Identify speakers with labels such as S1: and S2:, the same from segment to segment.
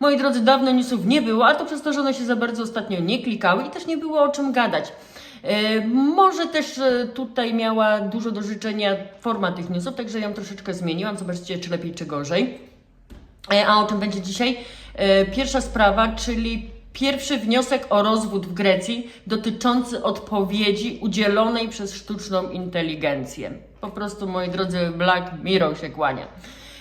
S1: Moi drodzy, dawno newsów nie było, a to przez to, że one się za bardzo ostatnio nie klikały i też nie było o czym gadać. E, może też e, tutaj miała dużo do życzenia forma tych newsów, także ją troszeczkę zmieniłam. Zobaczcie, czy lepiej, czy gorzej. E, A o czym będzie dzisiaj? Pierwsza sprawa, czyli pierwszy wniosek o rozwód w Grecji dotyczący odpowiedzi udzielonej przez sztuczną inteligencję. Po prostu, moi drodzy, Black Mirror się kłania.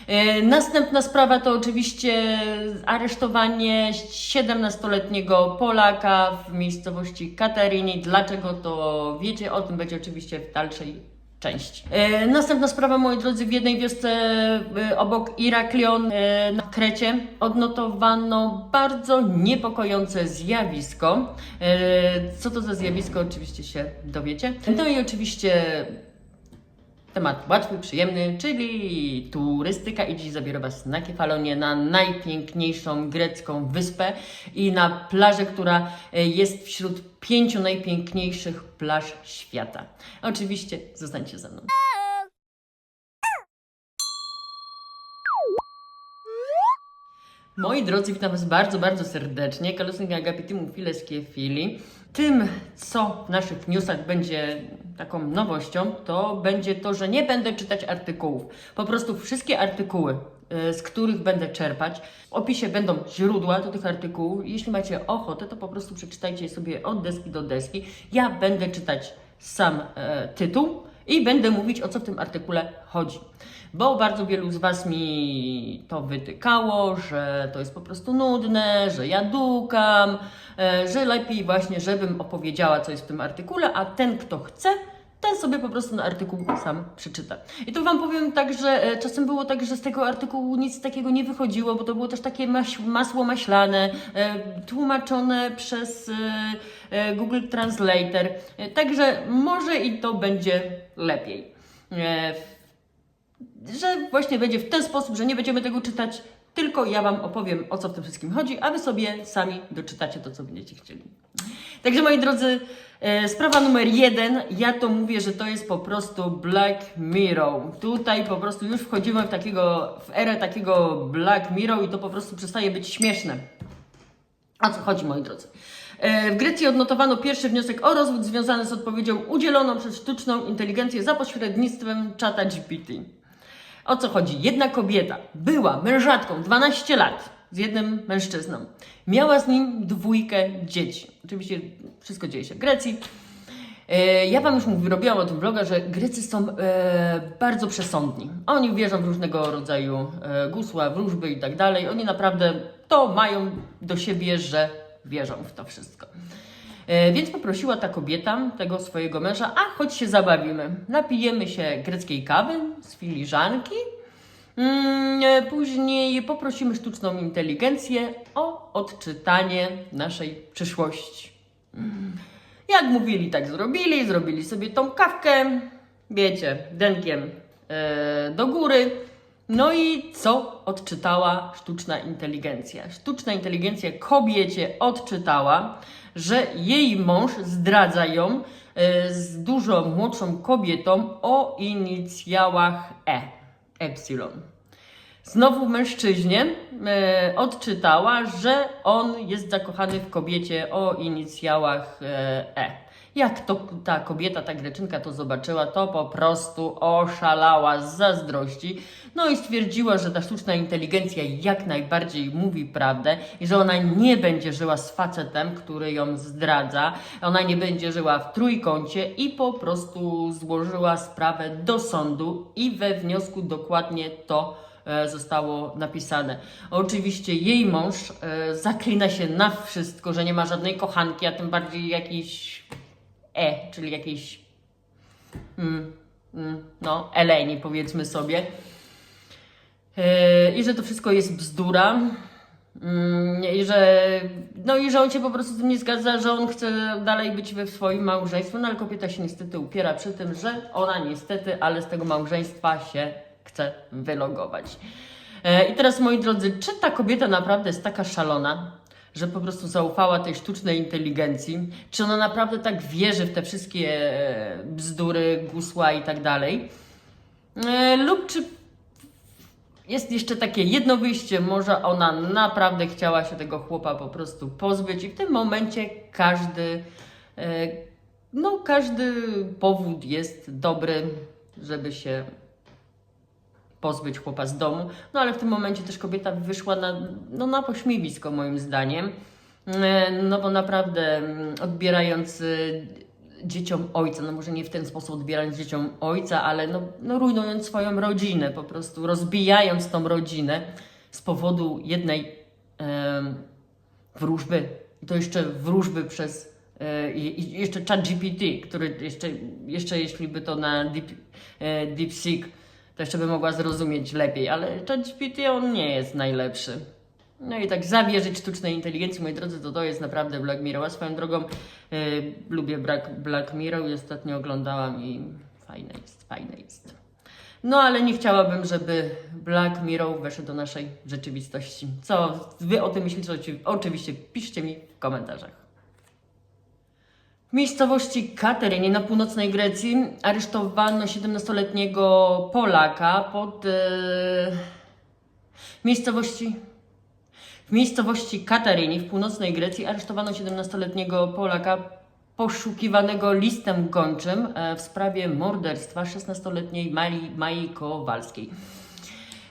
S1: E, Następna sprawa to oczywiście aresztowanie 17-letniego Polaka w miejscowości Katerini. Dlaczego to wiecie? O tym będzie oczywiście w dalszej części. E, następna sprawa, moi drodzy, w jednej wiosce e, obok Iraklion na Krecie odnotowano bardzo niepokojące zjawisko. Co to za zjawisko, oczywiście się dowiecie. No i oczywiście temat łatwy, przyjemny, czyli turystyka i dziś zabiorę Was na Kefalonie, na najpiękniejszą grecką wyspę i na plażę, która e, jest wśród pięciu najpiękniejszych plaż świata. Oczywiście zostańcie ze mną. Moi drodzy, witam Was bardzo, bardzo serdecznie. Kalusnik Agapitimu Fileskie Fili. Tym, co w naszych newsach będzie taką nowością, to będzie to, że nie będę czytać artykułów. Po prostu wszystkie artykuły, y, z których będę czerpać, w opisie będą źródła do tych artykułów. Jeśli macie ochotę, to po prostu przeczytajcie sobie od deski do deski. Ja będę czytać sam e, tytuł i będę mówić, o co w tym artykule chodzi. Bo bardzo wielu z Was mi to wytykało, że to jest po prostu nudne, że ja dukam, e, że lepiej właśnie, żebym opowiedziała, co jest w tym artykule, a ten, kto chce, ten sobie po prostu na artykuł sam przeczyta. I tu Wam powiem tak, że e, czasem było tak, że z tego artykułu nic takiego nie wychodziło, bo to było też takie masło maślane, e, tłumaczone przez Google Translator. Także może i to będzie lepiej. Że właśnie będzie w ten sposób, że nie będziemy tego czytać, tylko ja Wam opowiem, o co w tym wszystkim chodzi, a Wy sobie sami doczytacie to, co będziecie chcieli. Także moi drodzy, e, sprawa numer jeden, ja to mówię, że to jest po prostu Black Mirror. Tutaj po prostu już wchodzimy w, takiego, w erę takiego Black Mirror i to po prostu przestaje być śmieszne. O co chodzi, moi drodzy? E, W Grecji odnotowano pierwszy wniosek o rozwód związany z odpowiedzią udzieloną przez sztuczną inteligencję za pośrednictwem czata GPT. O co chodzi? Jedna kobieta była mężatką 12 lat z jednym mężczyzną. Miała z nim dwójkę dzieci. Oczywiście wszystko dzieje się w Grecji. E, Ja Wam już mówię, robiłam o tym vloga, że Grecy są e, bardzo przesądni. Oni wierzą w różnego rodzaju e, gusła, wróżby i tak dalej. Oni naprawdę to mają do siebie, że wierzą w to wszystko. E, Więc poprosiła ta kobieta tego swojego męża, a chodź się zabawimy. Napijemy się greckiej kawy z filiżanki. Mm, e, Później poprosimy sztuczną inteligencję o odczytanie naszej przyszłości. Mm. Jak mówili, tak zrobili. Zrobili sobie tą kawkę, wiecie, denkiem e, do góry. No i co odczytała sztuczna inteligencja? Sztuczna inteligencja kobiecie odczytała, że jej mąż zdradza ją e, z dużo młodszą kobietą o inicjałach E. Epsilon. Znowu mężczyźnie e, odczytała, że on jest zakochany w kobiecie o inicjałach e. Jak to ta kobieta, ta greczynka to zobaczyła, to po prostu oszalała z zazdrości. No i stwierdziła, że ta sztuczna inteligencja jak najbardziej mówi prawdę i że ona nie będzie żyła z facetem, który ją zdradza. Ona nie będzie żyła w trójkącie i po prostu złożyła sprawę do sądu i we wniosku dokładnie to e, zostało napisane. Oczywiście jej mąż e, zaklina się na wszystko, że nie ma żadnej kochanki, a tym bardziej jakiejś E, czyli jakiejś mm, mm, no, Eleni powiedzmy sobie. E, I że to wszystko jest bzdura. Mm, I że, no i że on się po prostu z tym nie zgadza, że on chce dalej być we swoim małżeństwie, no ale kobieta się niestety upiera przy tym, że ona niestety, ale z tego małżeństwa się chce wylogować. E, I teraz moi drodzy, czy ta kobieta naprawdę jest taka szalona, że po prostu zaufała tej sztucznej inteligencji? Czy ona naprawdę tak wierzy w te wszystkie e, bzdury, gusła i tak dalej? E, Lub czy jest jeszcze takie jedno wyjście, może ona naprawdę chciała się tego chłopa po prostu pozbyć i w tym momencie każdy, e, no każdy powód jest dobry, żeby się pozbyć chłopa z domu. No ale w tym momencie też kobieta wyszła na, no, na pośmiewisko moim zdaniem. E, No bo naprawdę mm, odbierając y, dzieciom ojca, no może nie w ten sposób odbierając dzieciom ojca, ale no, no rujnując swoją rodzinę, po prostu rozbijając tą rodzinę z powodu jednej em, wróżby. I to jeszcze wróżby przez e, jeszcze ChatGPT, który jeszcze, jeszcze jeśli by to na Deep, e, DeepSeek, to jeszcze by mogła zrozumieć lepiej, ale ChatGPT on nie jest najlepszy. No i tak zawierzyć sztucznej inteligencji, moi drodzy, to to jest naprawdę Black Mirror. A swoją drogą e, lubię Black, Black Mirror i ostatnio oglądałam i fajne jest, fajne jest. No ale nie chciałabym, żeby Black Mirror weszł do naszej rzeczywistości. Co wy o tym myślicie? Oczy- Oczywiście piszcie mi w komentarzach. W miejscowości Katerynie na północnej Grecji aresztowano 17-letniego Polaka pod... E, w miejscowości... W miejscowości Kataryni w północnej Grecji aresztowano 17-letniego Polaka poszukiwanego listem gończym e, w sprawie morderstwa 16-letniej Mai, Mai Kowalskiej.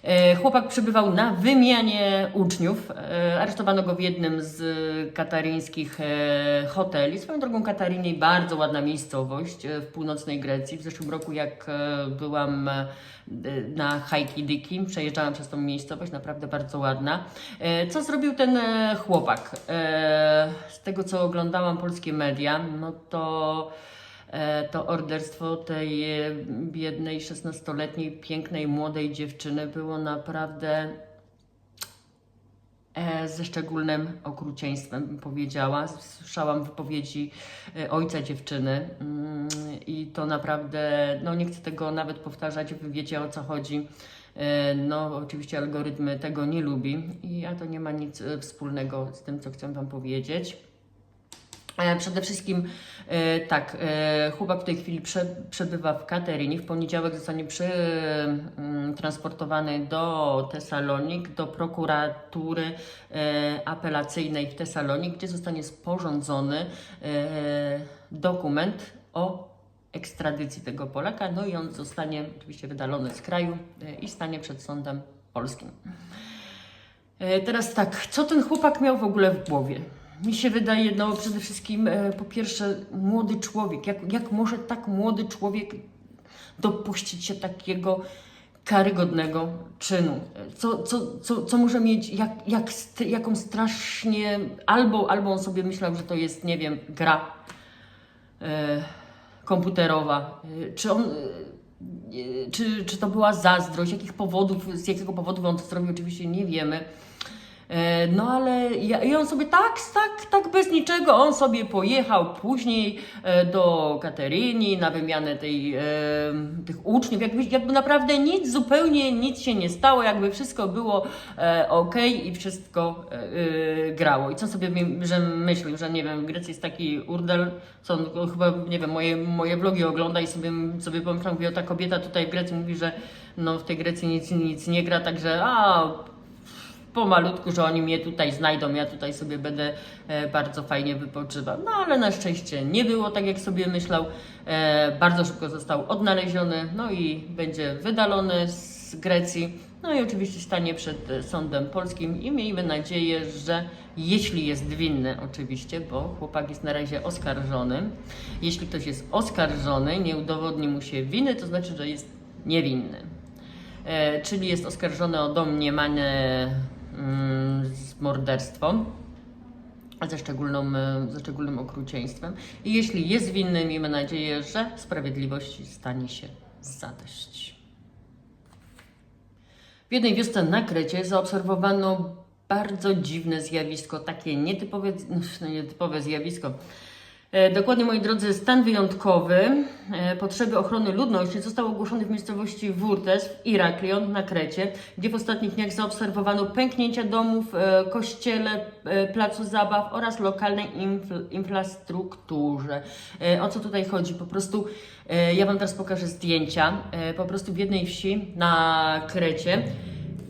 S1: E, Chłopak przebywał na wymianie uczniów. E, Aresztowano go w jednym z kataryńskich e, hoteli. Swoją drogą Katarini bardzo ładna miejscowość w północnej Grecji. W zeszłym roku jak byłam na Hajki Dyki, przejeżdżałam przez tą miejscowość, naprawdę bardzo ładna. Co zrobił ten chłopak? Z tego co oglądałam polskie media, no to to orderstwo tej e, biednej 16-letniej, pięknej, młodej dziewczyny było naprawdę e, ze szczególnym okrucieństwem, bym powiedziała. Słyszałam wypowiedzi e, ojca dziewczyny mm, i to naprawdę, no nie chcę tego nawet powtarzać, wy wiecie o co chodzi. E, No, oczywiście algorytmy tego nie lubi, i a to nie ma nic e, wspólnego z tym, co chcę Wam powiedzieć. E, Przede wszystkim e, tak, e, chłopak w tej chwili prze, przebywa w Katerynie. W poniedziałek zostanie przy, mm, do Tesalonik, do prokuratury e, apelacyjnej w Tesalonik, gdzie zostanie sporządzony e, dokument o ekstradycji tego Polaka. No i on zostanie oczywiście wydalony z kraju e, i stanie przed sądem polskim. E, Teraz tak, co ten chłopak miał w ogóle w głowie? Mi się wydaje, no przede wszystkim, e, po pierwsze, młody człowiek. Jak, jak może tak młody człowiek dopuścić się takiego karygodnego czynu? E, Co, co, co, co może mieć, jak, jak, jaką strasznie, albo, albo on sobie myślał, że to jest, nie wiem, gra e, komputerowa. E, Czy on. e, Czy, czy to była zazdrość? Jakich powodów, z jakiego powodu on to zrobił, oczywiście nie wiemy. E, No ale ja, i on sobie tak, tak, tak bez niczego, on sobie pojechał później e, do Kateryni na wymianę tej, e, tych uczniów, jakby, jakby naprawdę nic, zupełnie nic się nie stało, jakby wszystko było ok i wszystko grało. I co sobie że myślił, że nie wiem, w Grecji jest taki urdel, co on chyba, nie wiem, moje, moje vlogi ogląda i sobie, sobie pomyślał, mówię, o ta kobieta tutaj w Grecji mówi, że no w tej Grecji nic, nic nie gra, także a pomalutku, że oni mnie tutaj znajdą, ja tutaj sobie będę e, bardzo fajnie wypoczywał. No ale na szczęście nie było tak, jak sobie myślał. E, bardzo szybko został odnaleziony, no i będzie wydalony z Grecji. No i oczywiście stanie przed e, sądem polskim i miejmy nadzieję, że jeśli jest winny oczywiście, bo chłopak jest na razie oskarżony. Jeśli ktoś jest oskarżony, nie udowodni mu się winy, to znaczy, że jest niewinny e, czyli jest oskarżony o domniemane z morderstwo ze, e, ze szczególnym okrucieństwem. I jeśli jest winny, miejmy nadzieję, że sprawiedliwości stanie się zadość. W jednej wiosce na Krecie zaobserwowano bardzo dziwne zjawisko, takie nietypowe, no, nietypowe zjawisko. E, Dokładnie, moi drodzy, stan wyjątkowy e, potrzeby ochrony ludności został ogłoszony w miejscowości Wurtes w Iraklion na Krecie, gdzie w ostatnich dniach zaobserwowano pęknięcia domów, e, kościele, placu zabaw oraz lokalnej infrastrukturze. O co tutaj chodzi? Po prostu ja Wam teraz pokażę zdjęcia. Po prostu w jednej wsi na Krecie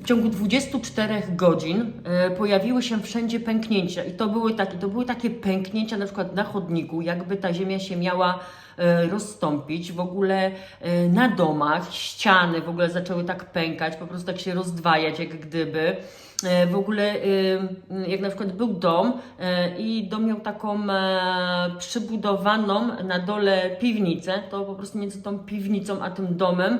S1: w ciągu 24 godzin e, pojawiły się wszędzie pęknięcia i to były, takie, to były takie pęknięcia na przykład na chodniku, jakby ta ziemia się miała e, rozstąpić, w ogóle e, na domach, ściany w ogóle zaczęły tak pękać, po prostu tak się rozdwajać jak gdyby. W ogóle, jak na przykład był dom i dom miał taką przybudowaną na dole piwnicę, to po prostu między tą piwnicą a tym domem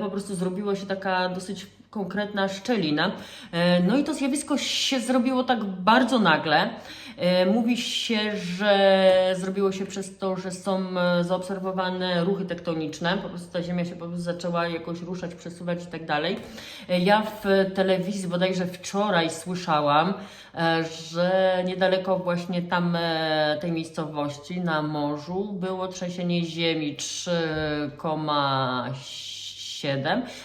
S1: po prostu zrobiła się taka dosyć konkretna szczelina. E, No i to zjawisko się zrobiło tak bardzo nagle. E, Mówi się, że zrobiło się przez to, że są e, zaobserwowane ruchy tektoniczne, po prostu ta ziemia się po prostu zaczęła jakoś ruszać, przesuwać i tak dalej. Ja w telewizji bodajże wczoraj słyszałam, że niedaleko właśnie tam tej miejscowości na morzu było trzęsienie ziemi 3,7,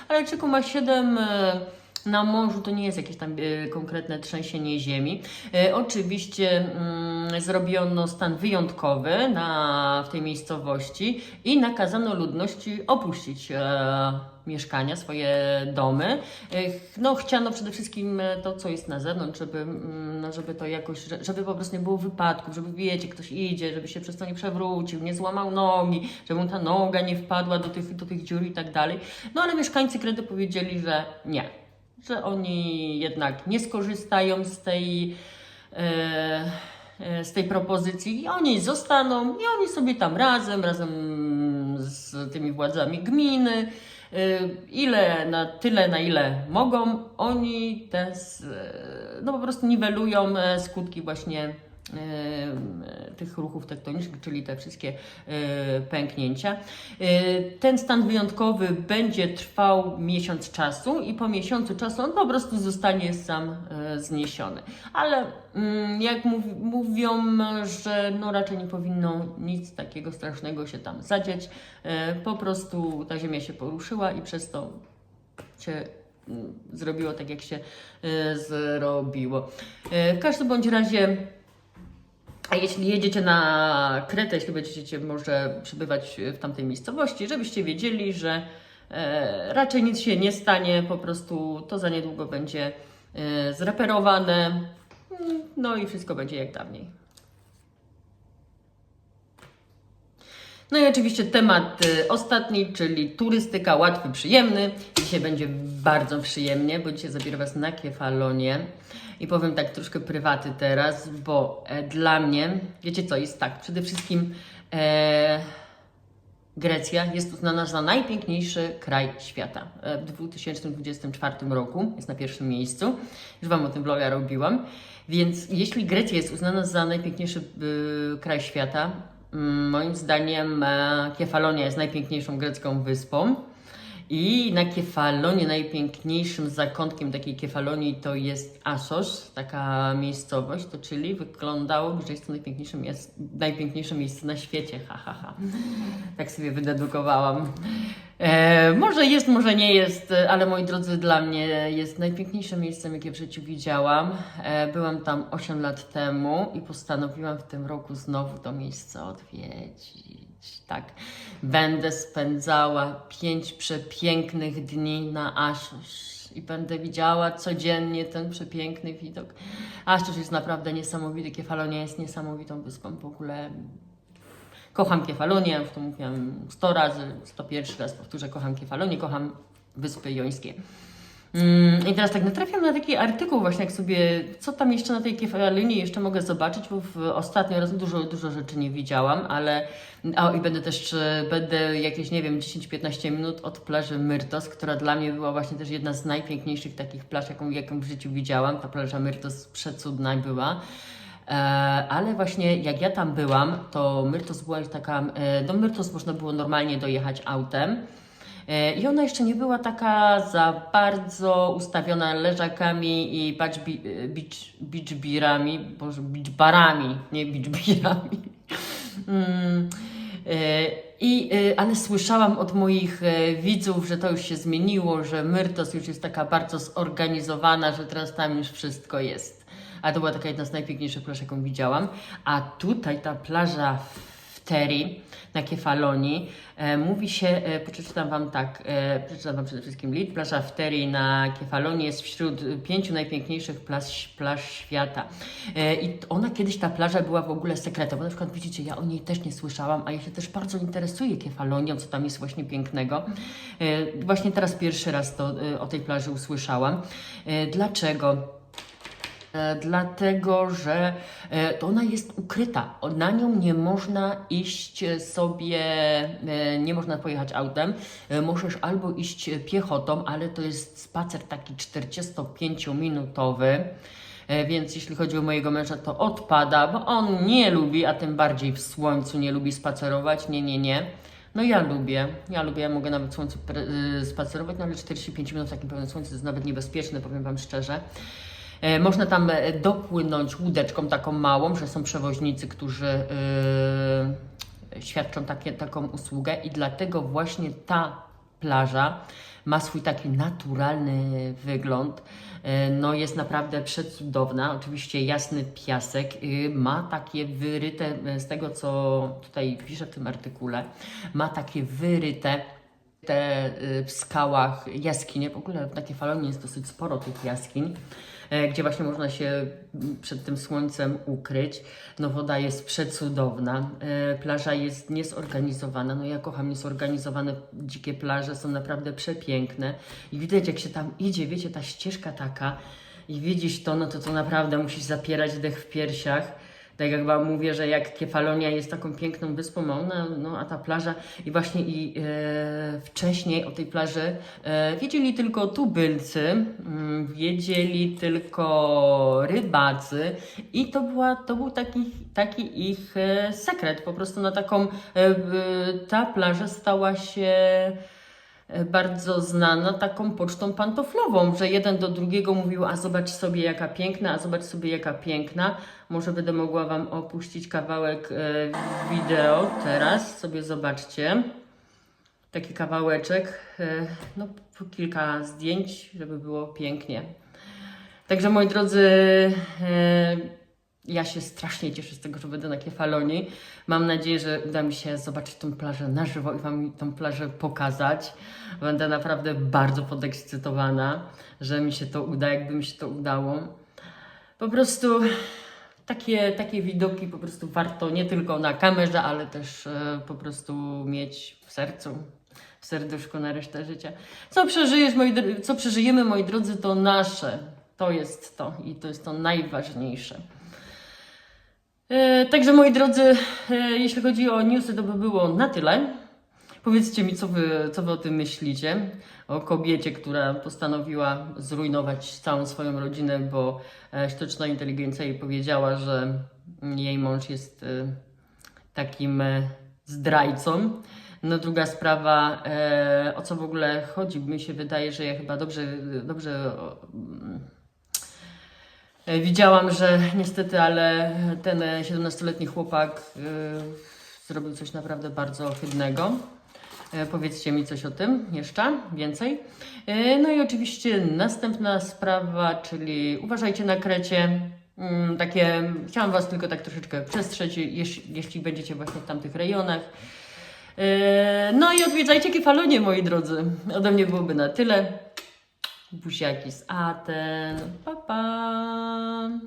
S1: ale 3,7 e, na morzu to nie jest jakieś tam e, konkretne trzęsienie ziemi. E, oczywiście mm, zrobiono stan wyjątkowy na, w tej miejscowości i nakazano ludności opuścić e, mieszkania, swoje domy. No, chciano przede wszystkim to, co jest na zewnątrz, żeby, mm, no, żeby to jakoś, że- żeby po prostu nie było wypadków, żeby wiecie, ktoś idzie, żeby się przez to nie przewrócił, nie złamał nogi, żeby mu ta noga nie wpadła do tych, do tych dziur i tak dalej. No ale mieszkańcy Kredy powiedzieli, że nie, że oni jednak nie skorzystają z tej, e, e, z tej propozycji i oni zostaną i oni sobie tam razem, razem z tymi władzami gminy, e, ile na tyle, na ile mogą, oni te, no po prostu niwelują skutki właśnie tych ruchów tektonicznych, czyli te wszystkie e, pęknięcia. E, Ten stan wyjątkowy będzie trwał miesiąc czasu i po miesiącu czasu on po prostu zostanie sam e, zniesiony. Ale mm, jak mów, mówią, że no raczej nie powinno nic takiego strasznego się tam zadzieć, e, po prostu ta ziemia się poruszyła i przez to się mm, zrobiło tak, jak się e, zrobiło. E, W każdym bądź razie a jeśli jedziecie na Kretę, jeśli będziecie może przebywać w tamtej miejscowości, żebyście wiedzieli, że e, raczej nic się nie stanie, po prostu to za niedługo będzie e, zreperowane, no i wszystko będzie jak dawniej. No i oczywiście temat y, ostatni, czyli turystyka łatwy, przyjemny. Dzisiaj będzie bardzo przyjemnie, bo dzisiaj zabiorę Was na Kefalonie. I powiem tak troszkę prywaty teraz, bo e, dla mnie, wiecie co, jest tak, przede wszystkim e, Grecja jest uznana za najpiękniejszy kraj świata. E, W 2024 roku jest na pierwszym miejscu. Już Wam o tym vloga robiłam. Więc jeśli Grecja jest uznana za najpiękniejszy y, kraj świata, moim zdaniem e, Kefalonia jest najpiękniejszą grecką wyspą. I na Kefalonie najpiękniejszym zakątkiem takiej Kefalonii to jest Assos, taka miejscowość, to czyli wyglądałoby, że jest to najpiękniejsze, mies- najpiękniejsze miejsce na świecie, ha, ha, ha. Tak sobie wydedukowałam. E, może jest, może nie jest, ale moi drodzy, dla mnie jest najpiękniejszym miejscem, jakie w życiu widziałam. E, byłam tam 8 lat temu i postanowiłam w tym roku znowu to miejsce odwiedzić. Tak, będę spędzała pięć przepięknych dni na Assos i będę widziała codziennie ten przepiękny widok. Assos jest naprawdę niesamowity, Kefalonia jest niesamowitą wyspą w ogóle. Kocham Kefalonię, już to mówiłam 100 razy, 101 raz powtórzę, kocham Kefalonię, kocham Wyspy Jońskie. Mm, I teraz tak natrafiam na taki artykuł właśnie, jak sobie, co tam jeszcze na tej Kefalonii jeszcze mogę zobaczyć, bo w ostatnio raz dużo, dużo rzeczy nie widziałam, ale o, i będę też, e, będę jakieś, nie wiem, 10-15 minut od plaży Myrtos, która dla mnie była właśnie też jedna z najpiękniejszych takich plaż, jaką, jaką w życiu widziałam. Ta plaża Myrtos przecudna była. E, ale właśnie jak ja tam byłam, to Myrtos była już taka, e, do Myrtos można było normalnie dojechać autem. E, I ona jeszcze nie była taka za bardzo ustawiona leżakami i beach, bi- e, beach, beach birami, boże, beach barami, nie beach birami. Mm, e, I, e, ale słyszałam od moich widzów, że to już się zmieniło, że Myrtos już jest taka bardzo zorganizowana, że teraz tam już wszystko jest. A to była taka jedna z najpiękniejszych plaż, jaką widziałam. A tutaj ta plaża w Terry na Kefalonii. E, mówi się, e, przeczytam Wam tak, e, przeczytam Wam przede wszystkim list. Plaża w Terry na Kefalonii jest wśród pięciu najpiękniejszych plaż, plaż świata. E, I ona kiedyś, ta plaża była w ogóle sekretem. Bo na przykład widzicie, ja o niej też nie słyszałam, a ja się też bardzo interesuję Kefalonią, co tam jest właśnie pięknego. E, Właśnie teraz pierwszy raz to, e, o tej plaży usłyszałam. E, Dlaczego? E, Dlatego, że e, ona jest ukryta. Na nią nie można iść sobie, e, nie można pojechać autem. Możesz albo iść piechotą, ale to jest spacer taki 45-minutowy. E, Więc jeśli chodzi o mojego męża, to odpada, bo on nie lubi, a tym bardziej w słońcu nie lubi spacerować. Nie, nie, nie. No ja lubię, ja lubię, ja mogę nawet w słońcu spacerować, no ale 45 minut w takim pełnym słońcu to jest nawet niebezpieczne, powiem Wam szczerze. E, Można tam e, dopłynąć łódeczką taką małą, że są przewoźnicy, którzy yy, świadczą takie, taką usługę i dlatego właśnie ta plaża ma swój taki naturalny wygląd. E, No jest naprawdę przecudowna. Oczywiście jasny piasek. y, Ma takie wyryte, e, z tego co tutaj piszę w tym artykule, ma takie wyryte te y, w skałach jaskinie. W ogóle w takiej falonie jest dosyć sporo tych jaskiń, e, gdzie właśnie można się przed tym słońcem ukryć. No woda jest przecudowna. E, Plaża jest niezorganizowana. No ja kocham niezorganizowane dzikie plaże, są naprawdę przepiękne. I widać jak się tam idzie, wiecie, ta ścieżka taka i widzisz to, no to to naprawdę musisz zapierać dech w piersiach. Tak jak Wam mówię, że jak Kefalonia jest taką piękną wyspą, ona, no a ta plaża i właśnie i e, wcześniej o tej plaży e, wiedzieli tylko tubylcy, mm, wiedzieli tylko rybacy i to, była, to był taki, taki ich e, sekret. Po prostu na taką, e, ta plaża stała się bardzo znana taką pocztą pantoflową, że jeden do drugiego mówił, a zobacz sobie jaka piękna, a zobacz sobie jaka piękna. Może będę mogła Wam opuścić kawałek e, wideo teraz, sobie zobaczcie. Taki kawałeczek, e, no kilka zdjęć, żeby było pięknie. Także moi drodzy, e, ja się strasznie cieszę z tego, że będę na Kefalonii. Mam nadzieję, że uda mi się zobaczyć tą plażę na żywo i Wam tą plażę pokazać. Będę naprawdę bardzo podekscytowana, że mi się to uda, jakby mi się to udało. Po prostu takie, takie widoki po prostu warto nie tylko na kamerze, ale też e, po prostu mieć w sercu, w serduszku na resztę życia. Co, przeżyjesz, moi, co przeżyjemy, moi drodzy, to nasze. To jest to i to jest to najważniejsze. E, Także moi drodzy, e, jeśli chodzi o newsy, to by było na tyle. Powiedzcie mi, co wy, co wy o tym myślicie. O kobiecie, która postanowiła zrujnować całą swoją rodzinę, bo e, sztuczna inteligencja jej powiedziała, że jej mąż jest takim zdrajcą. No druga sprawa, o co w ogóle chodzi? Mi się wydaje, że ja chyba dobrze, dobrze Widziałam, że niestety, ale ten e, 17-letni chłopak e, zrobił coś naprawdę bardzo ohydnego. E, Powiedzcie mi coś o tym jeszcze więcej. E, No i oczywiście następna sprawa, czyli uważajcie na krecie. Mm, Takie, chciałam Was tylko tak troszeczkę przestrzec, jeśli, będziecie właśnie w tamtych rejonach. E, No i odwiedzajcie Kefalonie, moi drodzy. Ode mnie byłoby na tyle. Buziaki z Aten. Pa, pa.